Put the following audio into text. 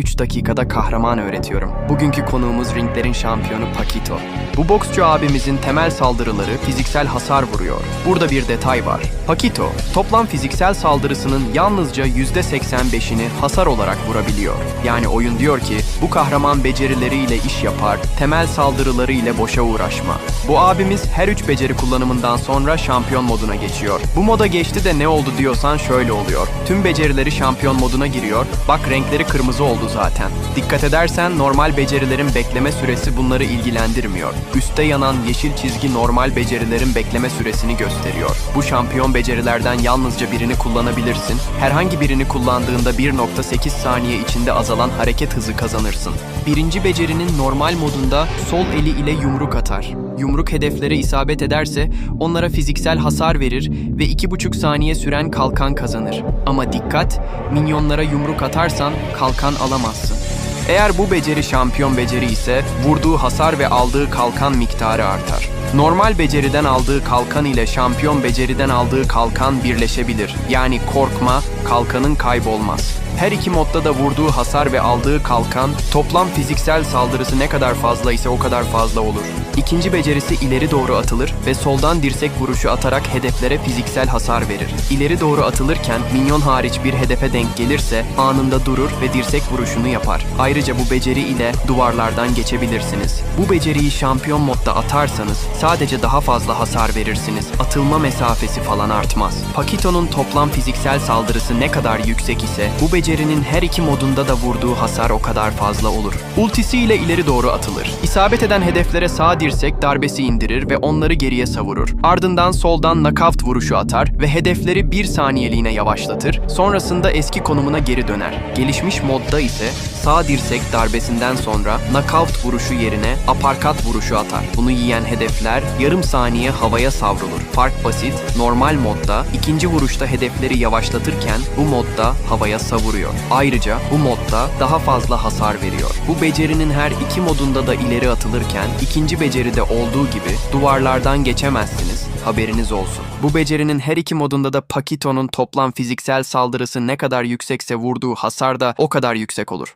3 dakikada kahraman öğretiyorum. Bugünkü konuğumuz ringlerin şampiyonu Paquito. Bu boksçu abimizin temel saldırıları fiziksel hasar vuruyor. Burada bir detay var. Paquito, toplam fiziksel saldırısının yalnızca %85'ini hasar olarak vurabiliyor. Yani oyun diyor ki bu kahraman becerileriyle iş yapar, temel saldırıları ile boşa uğraşma. Bu abimiz her üç beceri kullanımından sonra şampiyon moduna geçiyor. Bu moda geçti de ne oldu diyorsan şöyle oluyor. Tüm becerileri şampiyon moduna giriyor. Bak renkleri kırmızı oldu zaten. Dikkat edersen normal becerilerin bekleme süresi bunları ilgilendirmiyor. Üste yanan yeşil çizgi normal becerilerin bekleme süresini gösteriyor. Bu şampiyon becerilerden yalnızca birini kullanabilirsin. Herhangi birini kullandığında 1.8 saniye içinde azalan hareket hızı kazanırsın. Birinci becerinin normal modunda sol eli ile yumruk atar. Yumruk hedeflere isabet ederse onlara fiziksel hasar verir ve 2,5 saniye süren kalkan kazanır. Ama dikkat, minyonlara yumruk atarsan kalkan alamazsın. Eğer bu beceri şampiyon beceri ise vurduğu hasar ve aldığı kalkan miktarı artar. Normal beceriden aldığı kalkan ile şampiyon beceriden aldığı kalkan birleşebilir. Yani korkma, kalkanın kaybolmaz. Her iki modda da vurduğu hasar ve aldığı kalkan toplam fiziksel saldırısı ne kadar fazla ise o kadar fazla olur. İkinci becerisi ileri doğru atılır ve soldan dirsek vuruşu atarak hedeflere fiziksel hasar verir. İleri doğru atılırken minyon hariç bir hedefe denk gelirse anında durur ve dirsek vuruşunu yapar. Ayrıca bu beceri ile duvarlardan geçebilirsiniz. Bu beceriyi şampiyon modda atarsanız sadece daha fazla hasar verirsiniz. Atılma mesafesi falan artmaz. Paquito'nun toplam fiziksel saldırısı ne kadar yüksek ise bu becerinin her iki modunda da vurduğu hasar o kadar fazla olur. Ultisi ile ileri doğru atılır. İsabet eden hedeflere sağ dirsek darbesi indirir ve onları geriye savurur. Ardından soldan knockout vuruşu atar ve hedefleri bir saniyeliğine yavaşlatır. Sonrasında eski konumuna geri döner. Gelişmiş modda ise sağ dirsek darbesinden sonra knockout vuruşu yerine aparkat vuruşu atar. Bunu yiyen hedefler yarım saniye havaya savrulur. Fark basit, normal modda ikinci vuruşta hedefleri yavaşlatırken bu modda havaya savuruyor. Ayrıca bu modda daha fazla hasar veriyor. Bu becerinin her iki modunda da ileri atılırken ikinci beceride olduğu gibi duvarlardan geçemezsiniz. Haberiniz olsun. Bu becerinin her iki modunda da Paquito'nun toplam fiziksel saldırısı ne kadar yüksekse vurduğu hasar da o kadar yüksek olur.